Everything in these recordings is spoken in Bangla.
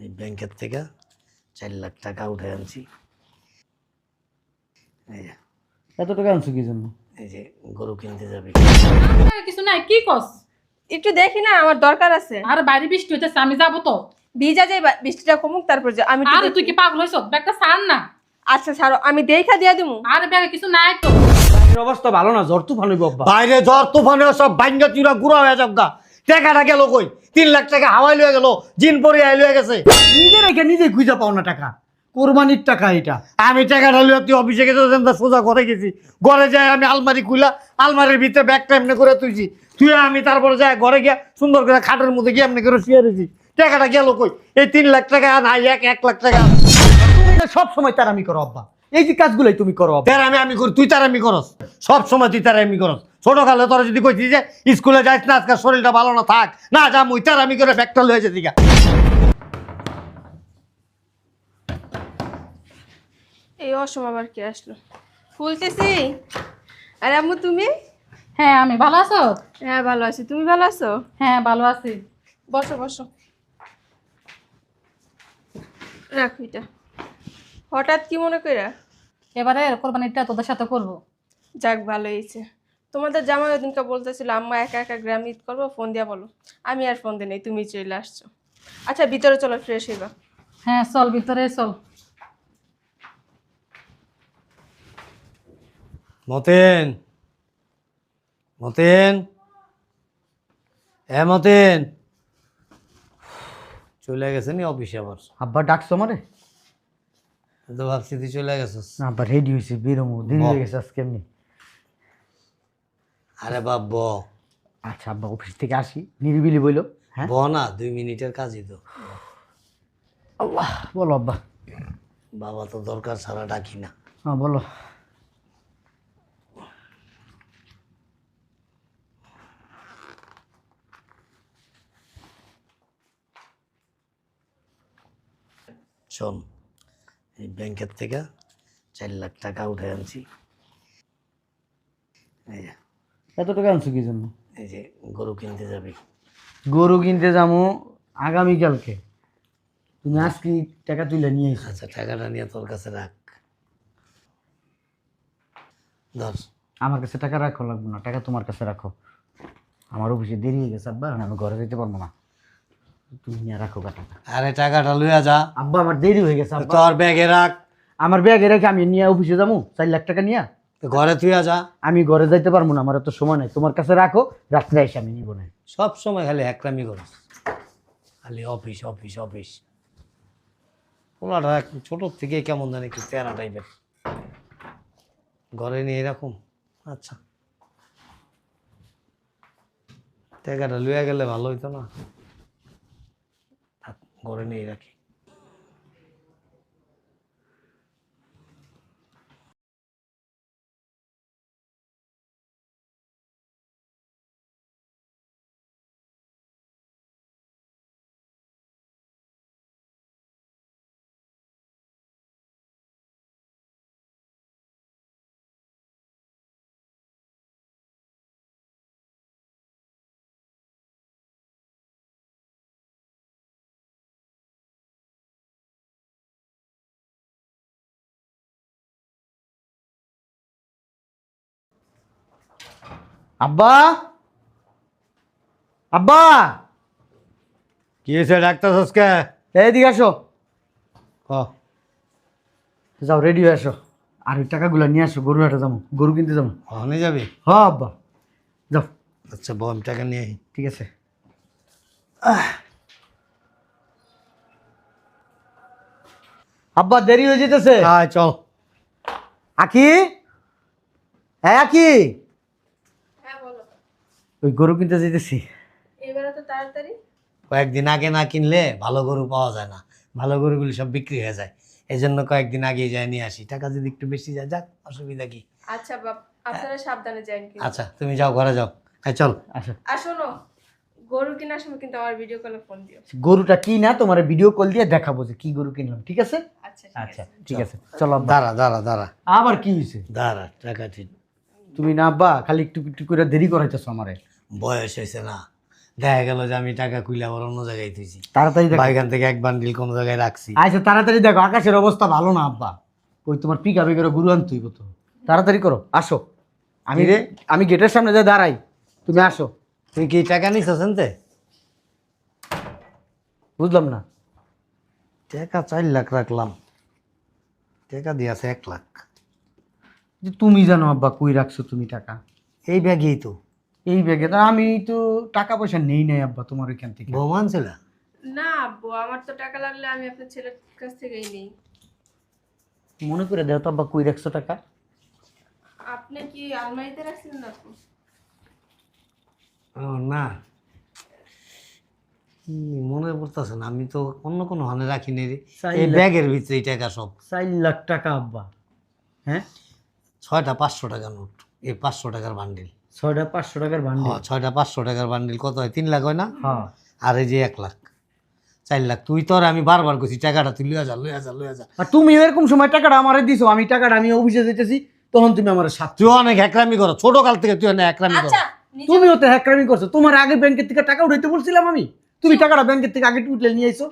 এই ব্যাংকের থেকে চার লাখ টাকা উঠে আনছি। এই যে এত টাকা আনছো কি জন্য? এই যে গরু কিনতে যাবে। কিছু নাই কি কস? একটু দেখি না আমার দরকার আছে। আর বাইরে বৃষ্টি হইতেছে আমি যাব তো। ভিজা যাই বা- বৃষ্টিটা কমুক তারপর যা- আমি একটু আরে তুই দেখি। কি পাগল হইছ? ব্যাগটা ছাড় না। আচ্ছা ছাড়ো আমি দেখা দিয়া দিমু। আর ব্যাগে কিছু নাই তো। বাইরের অবস্থা ভালো না জ্বর তুফান হইব আব্বা বাইরে ঝড় তুফানে সব ভাঙ্গা চুরা গুড়া হয়ে যাক গা টাকাটা গেল কই? তিন লাখ টাকা হাওয়াই লয়ে গেল জিন পরে আই লয়ে গেছে। নিজে রেখে নিজে খুঁজে পাও না টাকা। কোরবানির টাকা এটা। আমি টাকাটা লইয়া তুই অফিসে গেছে সোজা ঘরে গেছি। ঘরে যাই আমি আলমারি খুলা আলমারির ভিতরে ব্যাগটা এমনি করে তুইছি তুই আমি তারপরে যাই ঘরে গিয়া সুন্দর করে খাটের মধ্যে গিয়ে এমনি করে শুয়ে রয়েছি টাকাটা গেল কই? এই তিন লাখ টাকা নাই এক এক লাখ টাকা। সব সময় তার আমি করো আব্বা। এই যে কাজগুলাই তুমি করো তার আমি আমি করি তুই তার আমি করস। সব সময় তুই তার আমি করস। ছোট কালে তোরা যদি কইছি যে স্কুলে যাইস না আজকাল শরীরটা ভালো না থাক। না যা মুই তার আমি করে ব্যাগটা লয়ে যেতে গা এই অসময় আবার কে আসলো? ফুলতেছি? আরে আম্মু তুমি? হ্যাঁ আমি ভালো আছো? হ্যাঁ ভালো আছি। তুমি ভালো আছো? হ্যাঁ ভালো আছি। বসো বসো। রাখো এটা। হঠাৎ কি মনে কইরা? এবারে কোরবানিটা তোদের সাথে করব। যাক ভালো হয়েছে। তোমাদের জামাই ওদিনকে বলতেছিল আম্মা একা একা গ্রাম ঈদ করব ফোন দিয়া বলো। আমি আর ফোন দিই তুমি চলে আসছো। আচ্ছা ভিতরে চলো ফ্রেশ হইবা। হ্যাঁ চল ভিতরে চল। মতেন মতেন। হ্যাঁ মতেন। চলে গেছে নি অফিসে আবার। আব্বা ডাকছো আমারে? তো ভাবছি তুই চলে গেছিস। আব্বা রেডি হয়েছে বেরোমো। বাহ। হয়ে গেছে আজকে এমনি। আরে বাপ ব আচ্ছা আব্বা অফিস থেকে আসি। নিরিবিলি বইলো হ্যাঁ? ব না দুই মিনিটের কাজই তো। আল্লাহ বলো আব্বা। বাবা তো দরকার ছাড়া ডাকি না। হ্যাঁ বলো। শোন এই ব্যাংকের থেকে চার লাখ টাকা উঠে আনছি। এই এত টাকা আনছো কি জন্য? এই যে গরু কিনতে যাবি। গরু কিনতে যাব আগামীকালকে। তুমি আজকে টাকা তুলে নিয়ে এসো আচ্ছা টাকাটা নিয়ে তোর কাছে রাখ। ধর। আমার কাছে টাকা রাখো লাগবে না। টাকা তোমার কাছে রাখো। আমার অফিসে দেরি হয়ে গেছে আব্বা। আমি ঘরে যেতে পারব না। তুমি নিয়ে রাখো টাকা। আরে টাকাটা লইয়া যা। আব্বা আমার দেরি হয়ে গেছে তোর ব্যাগে রাখ। আমার ব্যাগে রেখে আমি নিয়ে অফিসে যাব চার লাখ টাকা নিয়ে। ঘরে তুইয়া যা। আমি ঘরে যাইতে পারব না আমার এত সময় নাই। তোমার কাছে রাখো রাত্রে এসে আমি নিবো না সব সময় খালি একরামি করিস। খালি অফিস অফিস অফিস। পোলাটা একটু ছোটোর থেকে কেমন জানি একটু তেরা টাইপের। ঘরে নিয়ে এরকম? আচ্ছা। টাকাটা লুয়া গেলে ভালো হইতো না। থাক, ঘরে নিয়ে রাখি। আব্বা? আব্বা? কি হয়েছে ডাক্তার সসকে এইদিকে আসো। হ যাও রেডি হয়ে আসো। আর ওই টাকাগুলো নিয়ে আসো গরু হাটে যাব গরু কিনতে যাব। ওখানে যাবি? হ আব্বা। যাও। আচ্ছা বম টাকা নিয়ে আই। ঠিক আছে। আব্বা দেরি হয়ে যেতেছে। আয় চল। আকি? হ্যাঁ আকি? হ্যাঁ বলো ওই গরু কিনতে যেতেছি এবারে তো তাড়াতাড়ি। কয়েকদিন আগে না কিনলে ভালো গরু পাওয়া যায় না। ভালো গরুগুলি সব বিক্রি হয়ে যায়। এই জন্য কয়েকদিন আগে যায় নিয়ে আসি। টাকা যদি একটু বেশি যায় যাক অসুবিধা কি? আচ্ছা বাপ আপনারা সাবধানে যান কিন্তু। আচ্ছা তুমি যাও ঘরে যাও। হ্যাঁ চল। আচ্ছা আর শোনো গরু কেনার সময় কিন্তু আমার ভিডিও কলে ফোন দিও। গরুটা কি না তোমার ভিডিও কল দিয়ে দেখাবো যে কি গরু কিনলাম ঠিক আছে? আচ্ছা আচ্ছা ঠিক আছে চলো দাঁড়া দাঁড়া দাঁড়া। আবার কি হয়েছে দাঁড়া টাকা ঠিক তুমি না আব্বা খালি একটু একটু করে দেরি করাইতেছো আমারে। বয়স হয়েছে না। দেখা গেল যে আমি টাকা কুইলে আবার অন্য জায়গায় থুইছি। তাড়াতাড়ি দেখো। বাইগান থেকে এক বান্ডিল কোনো জায়গায় রাখছি। আচ্ছা তাড়াতাড়ি দেখো আকাশের অবস্থা ভালো না আব্বা। ওই তোমার পিক আপে করে গুরু আনতেই তো। তাড়াতাড়ি করো আসো। আমি রে? আমি গেটের সামনে যা দাঁড়াই তুমি আসো। তুমি কি টাকা নিস তে বুঝলাম না। টাকা চার লাখ রাখলাম। টাকা দিয়েছে এক লাখ। যে তুমি জানো আব্বা কই রাখছো তুমি টাকা? এই ব্যাগেই তো। এই ব্যাগে তো আমি তো টাকা পয়সা নেই নাই আব্বা তোমার ওইখান থেকে। বৌমান ছিল না? আব্বু আমার তো টাকা লাগলে আমি আপনার ছেলের কাছ থেকেই নেই। মনে করে দেও তো আব্বা কই রাখছো টাকা? আপনি কি আলমারিতে রাখছিলেন আপু? ও না। কি মনে পড়তেছে না আমি তো অন্য কোনো হানে রাখিনি রে। চার এই লাখ। ব্যাগের ভিতরে এই টাকা সব। চার লাখ টাকা আব্বা। হ্যাঁ? ছয়টা পাঁচশো টাকার নোট এই পাঁচশো টাকার বান্ডিল ছয়টা পাঁচশো টাকার বান্ডিল হ্যাঁ ছয়টা পাঁচশো টাকার বান্ডিল কত হয়? তিন লাখ হয় না? হ্যাঁ। আর এই যে এক লাখ চার লাখ। তুই তো আর আমি বারবার করছি টাকাটা তুই লইয়া যা লইয়া যা লইয়া যা। আর তুমি এরকম সময় টাকাটা আমারে দিছো আমি টাকাটা আমি অফিসে যেতেছি তখন তুমি আমার সাথে তুই অনেক একরামি করো ছোট কাল থেকে তুই অনেক একরামি করো। আচ্ছা নিজে- তুমিও তো হ্যাকরামি করছ তোমার আগে ব্যাংকের থেকে টাকা উঠাইতে বলছিলাম আমি। তুমি টাকাটা ব্যাংকের থেকে আগে উঠলে নিয়ে আইছো।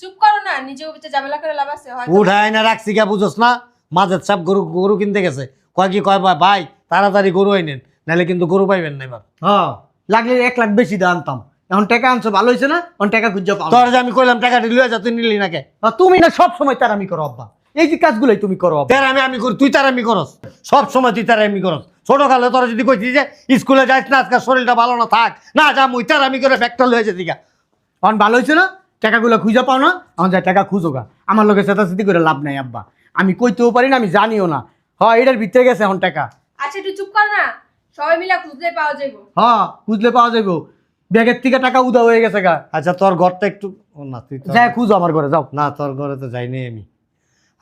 চুপ করো না নিজে অফিসে ঝামেলা করে লাভ আছে উঠায় না রাখছি কে বুঝোস না? মাঝের চাপ গরু গরু কিনতে গেছে। কয় কি কয় ভাই ভাই তাড়াতাড়ি গরু আইনেন নাহলে কিন্তু গরু পাইবেন না এবার। হ্যাঁ লাগলে এক লাখ বেশি দিয়ে আনতাম। এখন টাকা আনছো ভালো হয়েছে না? এখন টাকা খুঁজে পাও তোর যে আমি কইলাম টাকাটি লইয়া যা তুই নিলি না কে তুমি না সব সময় তার আমি করো আব্বা। এই যে কাজগুলোই তুমি করো আব্বা। তার আমি আমি করি তুই তার আমি করস। সব সময় তুই তার আমি করস। ছোট কালে তোরা যদি কইছিস যে স্কুলে যাইস না আজকাল শরীরটা ভালো না থাক। না যা মুই তার আমি করে লয়ে যেতে গা। এখন ভালো হয়েছে না? টাকাগুলো খুঁজে পাও না? এখন যা টাকা খুঁজো গা। আমার লোকের চেতাচেতি করে লাভ নাই আব্বা। আমি কইতেও পারি না আমি জানিও না। হ্যাঁ এটার ভিতরে গেছে এখন টাকা। আচ্ছা একটু চুপ কর না। সবাই মিলে খুঁজলে পাওয়া যাইবো। হ্যাঁ খুঁজলে পাওয়া যাবে ব্যাগের থেকে টাকা উদা হয়ে গেছে গা। আচ্ছা তোর ঘরটা একটু ও না তুই তো- যাই খুঁজো আমার ঘরে যাও। না তোর ঘরে তো যাইনি আমি।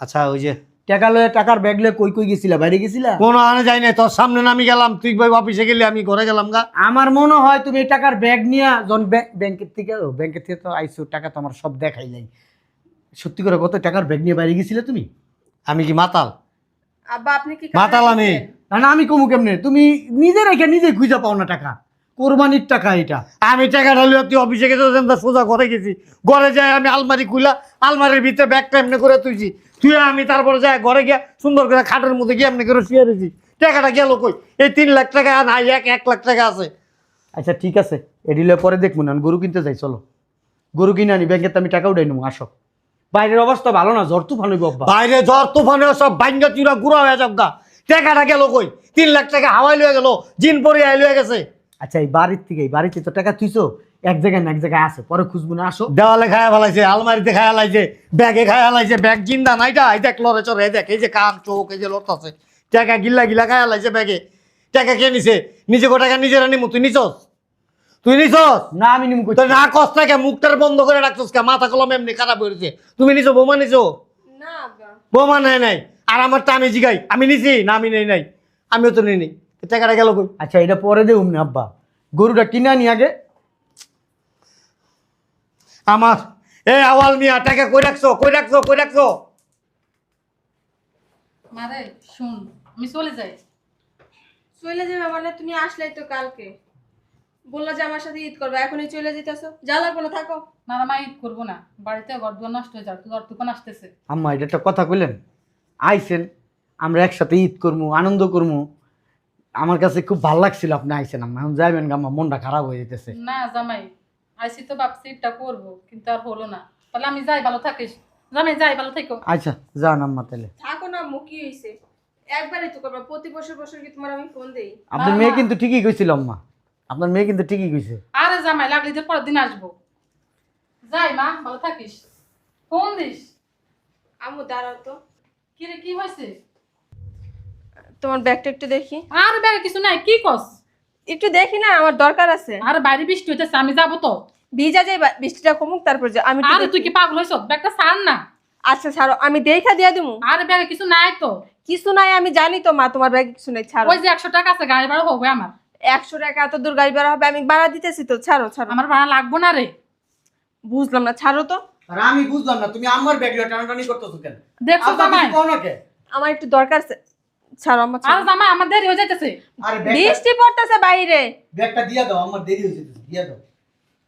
আচ্ছা ওই যে টাকা লয়ে টাকার ব্যাগ লয়ে কই কই গেছিলা? বাইরে গেছিলা? কোনো আনে যাই নাই তোর সামনে নামি গেলাম। তুই ভাই অফিসে গেলি আমি ঘরে গেলাম গা। আমার মনে হয় তুমি এই টাকার ব্যাগ নিয়ে যখন ব্যাং- ব্যাংকের থেকে ও, ব্যাংকের থেকে তো আইসো টাকা তো আমার সব দেখাই নাই। সত্যি করে কত টাকার ব্যাগ নিয়ে বাইরে গেছিলে তুমি? আমি কি মাতাল? আব্বা আপনি কি মাতাল আমি। না না আমি কমু কেমনে? তুমি নিজে রেখে নিজে খুঁজে পাও না টাকা। কোরবানির টাকা এটা। আমি টাকাটা লিয়ে তুই অফিসে গেছে যেন সোজা ঘরে গেছি। ঘরে যাই আমি আলমারি খুলা আলমারির ভিতরে ব্যাগটা এমনি করে তুইছি তুই আমি তারপরে যাই ঘরে গিয়া সুন্দর করে খাটের মধ্যে গিয়ে এমনি করে শুয়ে রয়েছি টাকাটা গেল কই? এই তিন লাখ টাকা নাই এক এক লাখ টাকা আছে। আচ্ছা ঠিক আছে। এডিলে পরে দেখব না গরু কিনতে যাই চলো। গরু কিনে আনি ব্যাংকের তো আমি টাকা উঠাই নেব আসো। বাইরের অবস্থা ভালো না জ্বর তুফান হইব বাইরে ঝড় তুফানে সব বাইঙ্গা চুরা গুড়া হয়ে যাক গা টাকাটা গেল কই? তিন লাখ টাকা হাওয়াই লয়ে গেল জিন পরে আই লয়ে গেছে। আচ্ছা এই বাড়ির থেকে এই বাড়িতে তো টাকা তুইছো? এক জায়গায় না এক জায়গায় আছে পরে খুঁজবো না আসো। দেওয়ালে খায়া ফেলাইছে আলমারিতে খায়া লাইছে ব্যাগে খায়া লাইছে ব্যাগ জিন্দা নাইটা এই দেখ লড়ে চড়ে এই দেখ এই যে কান চোখ এই যে লড়তাছে টাকা গিল্লা গিলা খায়া লাইছে ব্যাগে। টাকা কে নিছে? নিজে কো টাকা নিজেরা নিমু তুই নিছস? তুই নিছস? না আমি নিমু কই তুই না কস টাকা মুখটার বন্ধ করে রাখছস কে? মাথা কলম এমনি খারাপ হয়েছে তুমি নিছো বোমা নিছো? না বোমা নাই। আর আমারটা আমি জিগাই। আমি নিছি না আমি নেই নাই। আমিও তো নেই টাকাটা গেল কই? আচ্ছা এটা পরে দেব না আব্বা। গরুটা কিনে আগে? আমার। এই আওয়াল মিয়া টাকা কই রাখছো? কই রাখছো? কই রাখছো? মারে শুন আমি চলে যাই। চলে যাবে মানে তুমি আসলেই তো কালকে। বললা যে আমার সাথে ঈদ করবে এখনই চলে যেতেছো যা লাগবে না থাকো। না না, মা ঈদ করব না। বাড়িতে ঘর দুয়ার নষ্ট হয়ে যাবে ঘর তুফান আসতেছে আম্মা এটা একটা কথা কইলেন? আইসেন আমরা একসাথে ঈদ করব আনন্দ করব আমার কাছে খুব ভালো লাগছিল আপনি আইসেন আম্মা। এখন যাইবেন গা, আমার মনটা খারাপ হয়ে যেতেছে না জামাই আইসি তো ভাবছি ঈদটা করব কিন্তু আর হলো না। তাহলে আমি যাই ভালো থাকিস। জামাই যাই ভালো থেকো। আচ্ছা যান আম্মা তাহলে। থাকো না মুখ কি হয়েছে একবারই তো করবা প্রতি বছর বছর কি তোমার আমি ফোন দেই? আপনার মেয়ে কিন্তু ঠিকই কইছিল আম্মা। আপনার মেয়ে কিন্তু ঠিকই কইছে। আরে জামাই লাগলে যে পরের দিন আসব। যাই মা ভালো থাকিস। ফোন দিস। আমু দাঁড়াও তো। কি রে কি হয়েছে? তোমার ব্যাগটা একটু দেখি। আর ব্যাগে কিছু নাই কি কস একটু দেখি না আমার দরকার আছে। আর বাইরে বৃষ্টি হইতেছে আমি যাব তো। ভিজা যাই বা- বৃষ্টিটা কমুক তারপর যা আমি একটু আরে তুই কি পাগল হয়েছ ব্যাগটা ছাড় না। আচ্ছা ছাড়ো। আমি দেখা দিয়া দিমু। আর ব্যাগে কিছু নাই তো। কিছু নাই আমি জানি তো মা তোমার ব্যাগ কিছু নাই ছাড়ো। ওই যে একশো টাকা আছে গাড়ি ভাড়া হবে আমার। একশো টাকা এত দূর গাড়ি ভাড়া হবে আমি ভাড়া দিতেছি তো ছাড়ো ছাড়ো। আমার ভাড়া লাগবো না রে। বুঝলাম না ছাড়ো তো। আর আমি বুঝলাম না তুমি আমার ব্যাগ ব্যাগটা টানাটানি করতেছো কেন? দেখছ জামাই? আমার একটু দরকার আছে। ছাড়ো আমার আর জামাই আমার দেরি হয়ে যাইতেছে। আরে বৃষ্টি পড়তেছে বাইরে। ব্যাগটা দিয়া দাও আমার দেরি হয়ে যেতেছে দিয়া দাও।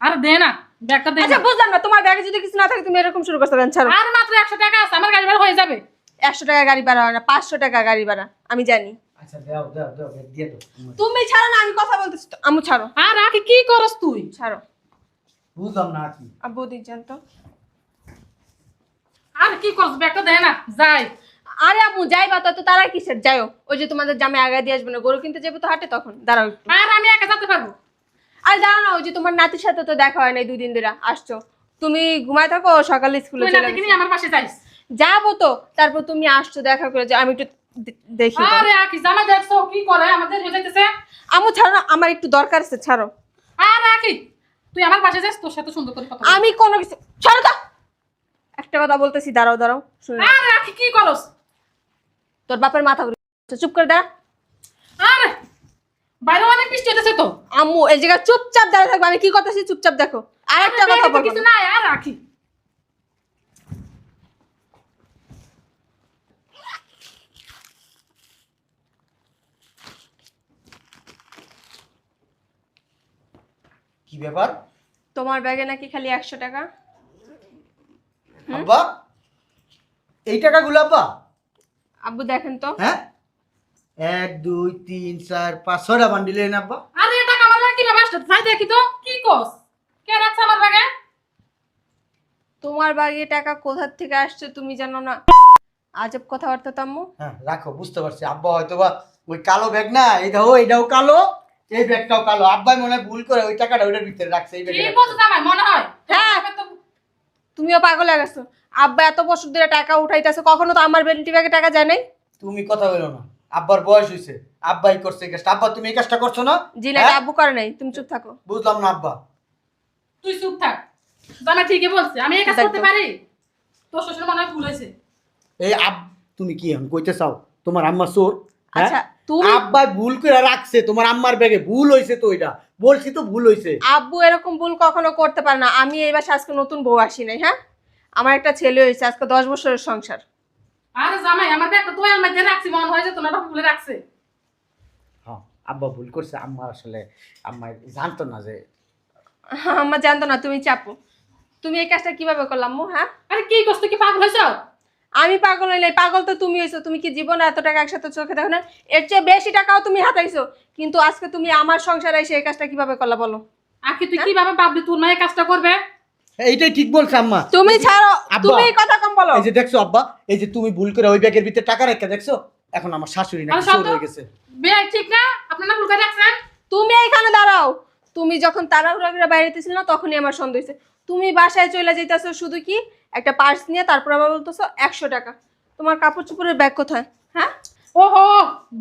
আর দে না ব্যাগটা দে আচ্ছা বুঝলাম না তোমার ব্যাগে যদি কিছু না থাকে তুমি এরকম শুরু করতে দেন ছাড়ো। আর মাত্র একশো টাকা আছে আমার গাড়ি ভাড়া হয়ে যাবে। একশো টাকা গাড়ি ভাড়া হয় না পাঁচশো টাকা গাড়ি ভাড়া আমি জানি। আচ্ছা দাও দাও দাও দিয়ে দাও তুমি ছাড়ো না আমি কথা বলতেছি তো। আমু ছাড়ো। আর আকি কি করস তুই? ছাড়ো। বুঝলাম না কি। আব্বু দিক জান আর কি করস? দে না যাই। আরে আম্মু যাই বা তো তারা কিসের? যাইও। ওই যে তোমাদের জামে আগে দিয়ে আসবে না গরু কিনতে যাবে তো হাটে তখন। দাঁড়াও একটু। আর আমি একা যেতে পারব? আর দাঁড়াও না ওই যে তোমার নাতির সাথে তো দেখা হয় নাই দুই দিন ধরে আসছো। তুমি ঘুমায় থাকো সকালে স্কুলে চলে আমার পাশে যাইস। যাব তো তারপর তুমি আসছো দেখা করে যে আমি একটু দেখি আরে আকি জামা দেখছ কি করে? আমাদের আমু ছাড়ো না আমার একটু দরকার আছে ছাড়ো। আর আকি তুই আমার পাশে যাস তোর সাথে সুন্দর করে কথা আমি কোনো কিছু ছাড়ো তো! একটা কথা বলতেছি দাঁড়াও দাঁড়াও শুনে নাও। আরে আকি কি করস? তোর বাপের মাথা ঘুরে চুপ করে দাঁড়া। আরে বাইরে অনেক বৃষ্টি হতেছে তো। আম্মু এই জায়গায় চুপচাপ দাঁড়িয়ে থাকবে আমি কি করতেছি? চুপচাপ দেখো। আর একটা কথা বলব কিছু না। আর রাখি কি ব্যাপার? তোমার ব্যাগে নাকি খালি একশো টাকা? আব্বা এই টাকাগুলো আব্বা। আব্বু দেখেন তো। হ্যাঁ? এক দুই তিন চার পাঁচ ছয়টা বান্ডিল এনে আব্বা। আরে এটা কামাল কি রে বাসটা যাই দেখি তো। কি কস? কে রাখছে আমার ব্যাগে? তোমার ব্যাগে টাকা কোথার থেকে আসছে তুমি জানো না? আজব কথাবার্তা তো আম্মু। হ্যাঁ রাখো বুঝতে পারছি। আব্বা হয়তো বা ওই কালো ব্যাগ না এই দেখো এটাও কালো। এই ব্যাগটাও কালো। আব্বাই মনে ভুল করে ওই টাকাটা ওইটার ভিতরে রাখছে এই কি ব্যাগে মনে হয়। হ্যাঁ। তুমিও পাগল হয়ে গেছো। আব্বা এত বছর ধরে টাকা উঠাইতেছে কখনো তো আমার বেলটি ব্যাগে টাকা যায় নাই? তুমি কথা বলো না। আব্বার বয়স হয়েছে আব্বাই করছে এই কাজটা। আব্বা তুমি এই কাজটা করছ না? জি না হ্যাঁ? আব্বু করে নাই তুমি চুপ থাকো। বুঝলাম না আব্বা। তুই চুপ থাক। জামাই ঠিকই বলছে আমি এই কাজ করতে পারি? তোর শ্বশুর মনে হয় ভুল হয়েছে। এই আব তুমি কি এখন কইতে চাও? তোমার আম্মা চোর হ্যাঁ? আচ্ছা তুমি আব্বাই ভুল করে রাখছে তোমার আম্মার ব্যাগে ভুল হয়েছে তো ওইটা বলছি তো ভুল হয়েছে আব্বু এরকম ভুল কখনো করতে পারে না। আমি এই বাসে আজকে নতুন বউ আসি নাই হ্যাঁ? আমার একটা ছেলে হয়েছে আজকে দশ বছরের সংসার। আরে জামাই আমার ব্যাগটা তুই আমার মধ্যে রাখছি মনে হয় যে তোমার ভুলে রাখছে। হ্যাঁ আব্বা ভুল করছে আম্মা আসলে আম্মা জানতো না যে আমার জানতো না তুমি চাপো। তুমি এই কাজটা কীভাবে করলাম হ্যাঁ? আরে কি করছ কি পাগল হয়েছ? আমি পাগল হইলে পাগল তো তুমি হয়েছো তুমি কি জীবনে এত টাকা একসাথে চোখে দেখো না? এর চেয়ে বেশি টাকাও তুমি হাতাইছো। কিন্তু আজকে তুমি আমার সংসারে এসে এই কাজটা কীভাবে করলা বলো? আকি তুই কীভাবে ভাবলি? তোর মায়ের কাজটা করবে? এইটাই ঠিক বলছে আম্মা। তুমি ছাড়ো তুমি এই কথা কম বলো। এই যে দেখছ আব্বা এই যে তুমি ভুল করে ওই ব্যাগের ভিতরে টাকা রেখে দেখছ এখন আমার শাশুড়ি সব চোর হয়ে গেছে। বে ঠিক না? আপনার না ভুল করে রাখছেন? তুমি এইখানে দাঁড়াও। তুমি যখন তাড়াহুড়া করে বাইরে ছিল না তখনই আমার সন্দেহ হয়েছে তুমি বাসায় চলে যেতেছো শুধু কি? একটা পার্স নিয়ে তারপর আবার বলতেছো একশো টাকা। তোমার কাপড় চোপড়ের ব্যাগ কোথায়? হ্যাঁ? ওহো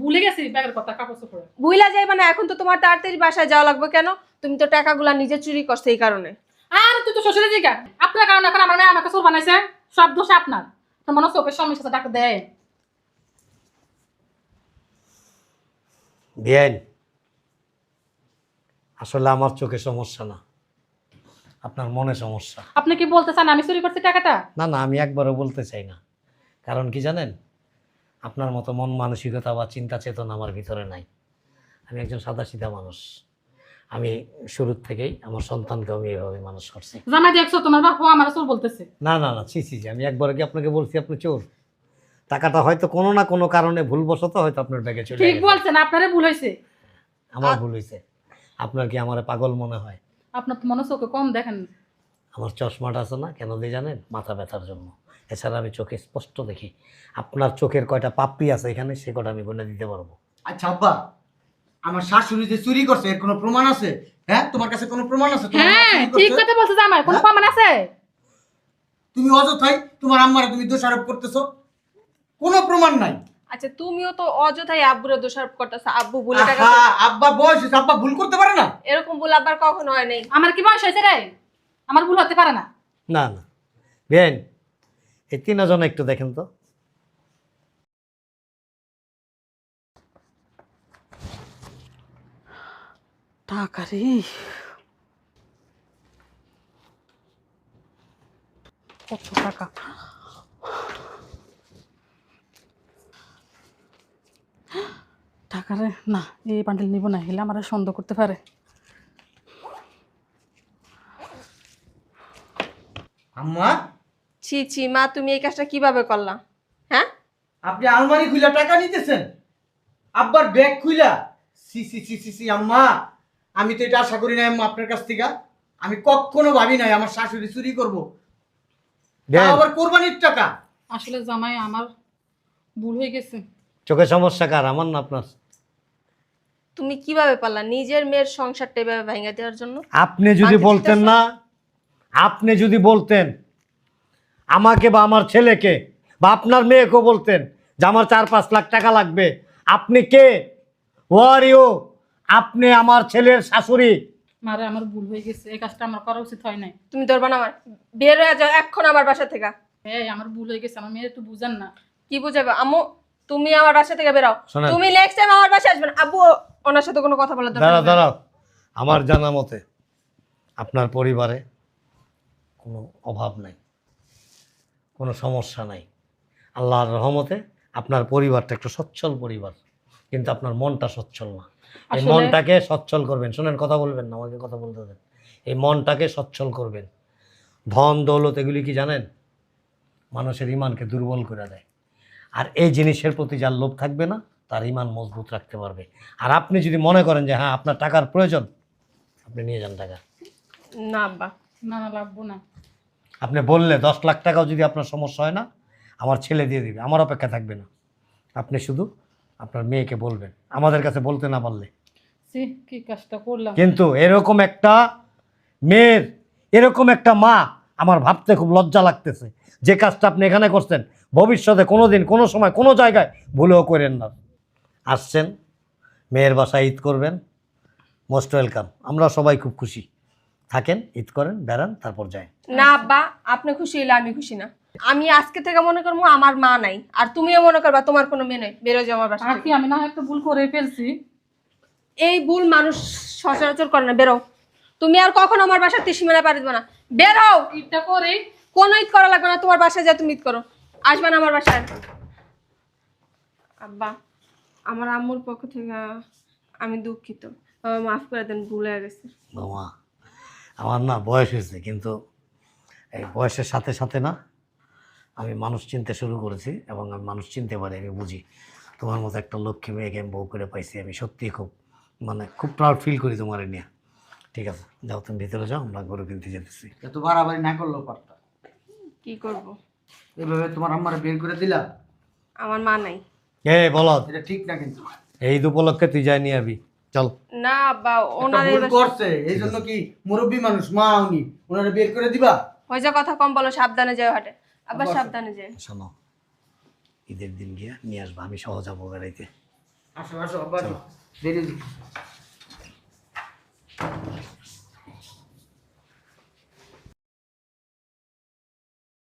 ভুলে গেছি ব্যাগের কথা কাপড় চোপড়ে বুইলা যাইবা না এখন তো তোমার তাড়াতাড়ি বাসায় যাওয়া লাগবে কেন? তুমি তো টাকাগুলা নিজে চুরি করছ এই কারণে। আর তুই তো জিগা আপনার কারণে এখন আমার মেয়ে আমাকে চোর বানাইছে সব দোষ আপনার। মনে চোখের সমস্যা ডাক্তার দেয়। বিয়াইন আসলে আমার চোখে সমস্যা না। আপনার মনে সমস্যা। আপনি কি বলতে চান আমি চুরি করছি টাকাটা? না না আমি একবারও বলতে চাই না। কারণ কি জানেন? আপনার মতো মন মানসিকতা বা চিন্তা চেতনা আমার ভিতরে নাই। আমি একজন সাদাসিধা মানুষ। আমি শুরুর থেকেই আমার সন্তানকে আমি এভাবে মানুষ করছি। জামাই দেখছ তোমার বাপ আমার চোর বলতেছে। না না না ছি ছি ছি, আমি একবার কি আপনাকে বলছি আপনি চোর। টাকাটা হয়তো কোনো না কোনো কারণে ভুলবশত হয়তো আপনার ব্যাগে চলে ঠিক গেছে। বলছেন আপনারে ভুল হয়েছে আমার ভুল হয়েছে আপনার কি আমার পাগল মনে হয়? আপনার তো মনে চোখে কম দেখেন। আমার চশমাটা আছে না কেন দিয়ে জানেন? মাথা ব্যথার জন্য। এছাড়া আমি চোখে স্পষ্ট দেখি। আপনার চোখের কয়টা পাপড়ি আছে এখানে সে কটা আমি গুনে দিতে পারব? আচ্ছা আব্বা আমার শাশুড়ি যে চুরি করছে এর কোনো প্রমাণ আছে? হ্যাঁ তোমার কাছে কোনো প্রমাণ আছে? তোমার মা হ্যাঁ চুরি ঠিক করছে? কথা বলছে জামাই কোনো হ্যাঁ? প্রমাণ আছে? তুমি অযথাই তোমার আম্মারে তুমি দোষারোপ করতেছো। কোনো প্রমাণ নাই। আচ্ছা তুমিও তো অযথাই আব্বুরে দোষারোপ করতেছো আব্বু বলে টাকা আব্বা বয়স আব্বা ভুল করতে পারে না? এরকম ভুল আবার কখনো হয় নাই। আমার কি বয়স হয়েছে রে? আমার ভুল হতে পারে না। না না। বেন এই তিনজন একটু দেখেন তো। টাকা রে। কত টাকা? টাকা রে না এই বান্ডেল নিব না হেলে আমার সন্দেহ করতে পারে। আম্মা? ছি ছি মা তুমি এই কাজটা কীভাবে করলা? হ্যাঁ? আপনি আলমারি খুইলা টাকা নিতেছেন? আব্বার ব্যাগ খুইলা? সি সি সি সি সি আম্মা আমি তো এটা আশা করি না আম্মা আপনার কাছ থেকে। আমি কখনো ভাবি নাই আমার শাশুড়ি চুরি করব। তাও আবার কোরবানির টাকা? আসলে জামাই আমার ভুল হয়ে গেছে। চোখে সমস্যা কার? আমার না আপনার? তুমি কীভাবে পারলা নিজের মেয়ের সংসারটা এভাবে ভেঙে দেওয়ার জন্য? আপনি যদি বলতেন না আপনি যদি বলতেন আমাকে বা আমার ছেলেকে বা আপনার মেয়েকেও বলতেন যে আমার চার পাঁচ লাখ টাকা লাগবে আপনি কে? ওয়ার ইউ আপনি আমার ছেলের শাশুড়ি। মারে আমার ভুল হয়ে গেছে এই কাজটা আমার করা উচিত হয় নাই। তুমি ধরবা না আমার। বের হয়ে যাও এখন আমার বাসা থেকে। এই আমার ভুল হয়ে গেছে আমার মেয়ে একটু বুঝান না। কি বুঝাবে? আম্মু তুমি আমার বাসা থেকে বেরাও। তুমি নেক্সট টাইম আমার বাসায় আসবে না। আব্বু ওনার সাথে কোনো কথা বলার দরকার দাঁড়াও দাঁড়াও। আমার জানা মতে আপনার পরিবারে কোনো অভাব নাই কোনো সমস্যা নাই। আল্লাহর রহমতে আপনার পরিবারটা একটু সচ্ছল পরিবার কিন্তু আপনার মনটা সচ্ছল না। এই মনটাকে সচ্ছল করবেন। শোনেন কথা বলবেন না আমাকে কথা বলতে দেন। এই মনটাকে সচ্ছল করবেন। ধন দৌলত এগুলি কি জানেন? মানুষের ইমানকে দুর্বল করে দেয়। আর এই জিনিসের প্রতি যার লোভ থাকবে না তার ইমান মজবুত রাখতে পারবে। আর আপনি যদি মনে করেন যে হ্যাঁ আপনার টাকার প্রয়োজন আপনি নিয়ে যান টাকা। না আব্বা। না না লাগবো না। আপনি বললে দশ লাখ টাকাও যদি আপনার সমস্যা হয় না আমার ছেলে দিয়ে দিবে আমার অপেক্ষা থাকবে না। আপনি শুধু আপনার মেয়েকে বলবেন আমাদের কাছে বলতে না পারলে। সি কি কাজটা করলাম। কিন্তু এরকম একটা মেয়ের এরকম একটা মা আমার ভাবতে খুব লজ্জা লাগতেছে। যে কাজটা আপনি এখানে করছেন ভবিষ্যতে কোনো দিন কোনো সময় কোনো জায়গায় ভুলেও করেন না। আসছেন মেয়ের বাসায় ঈদ করবেন মোস্ট ওয়েলকাম। আমরা সবাই খুব খুশি। থাকেন ঈদ করেন বেড়ান তারপর যায় না আব্বা আপনি খুশি হইলে আমি খুশি না। আমি আজকে থেকে মনে করব আমার মা নাই। আর তুমিও মনে করবা তোমার কোনো মেয়ে নেই। বেরো যাও আমার বাসা আর থেকে। কি আমি না হয় একটা ভুল করে ফেলছি। এই ভুল মানুষ সচরাচর করে না। বেরো তুমি আর কখনো আমার বাসার ত্রিসীমানা পারি দেবে না। বের হও ঈদটা করে কোনো ঈদ করা লাগবে না। তোমার বাসায় যা তুমি ঈদ করো। আসবে না আমার বাসায়। আব্বা আমার আম্মুর পক্ষ থেকে আমি দুঃখিত। মাফ করে দেন ভুলে গেছে। বাবা আমার না বয়স হয়েছে কিন্তু এই বয়সের সাথে সাথে না আমি মানুষ চিনতে শুরু করেছি এবং আমি মানুষ চিনতে পারি আমি বুঝি। তোমার মতো একটা লক্ষ্মী মেয়েকে আমি বউ করে পাইছি আমি সত্যিই খুব মানে খুব প্রাউড ফিল করি তোমার নিয়ে। ঠিক আছে যাও তুমি ভিতরে যাও আমরা গরু কিনতে যেতেছি। এত বাড়াবাড়ি না করলেও পারতা কি করব? এইভাবে তোমার আম্মার বের করে দিলা? আমার মা নাই। এ বল এটা ঠিক না কিন্তু? এই উপলক্ষে তুই যাই নিয়ে আবি। চল। না আব্বা একটা ওনার ভুল করছে। এই জন্য কি মুরব্বী মানুষ মা উনি ওনারা বের করে দিবা? ওই যে কথা কম বলো সাবধানে যাও হাটে। আব্বা আব্বা, সাবধানে যাও। শোনো ঈদের দিন গিয়া নিয়ে আসবা আমি সহজ যাব বেড়াইতে। আসো আসো আব্বা দেরি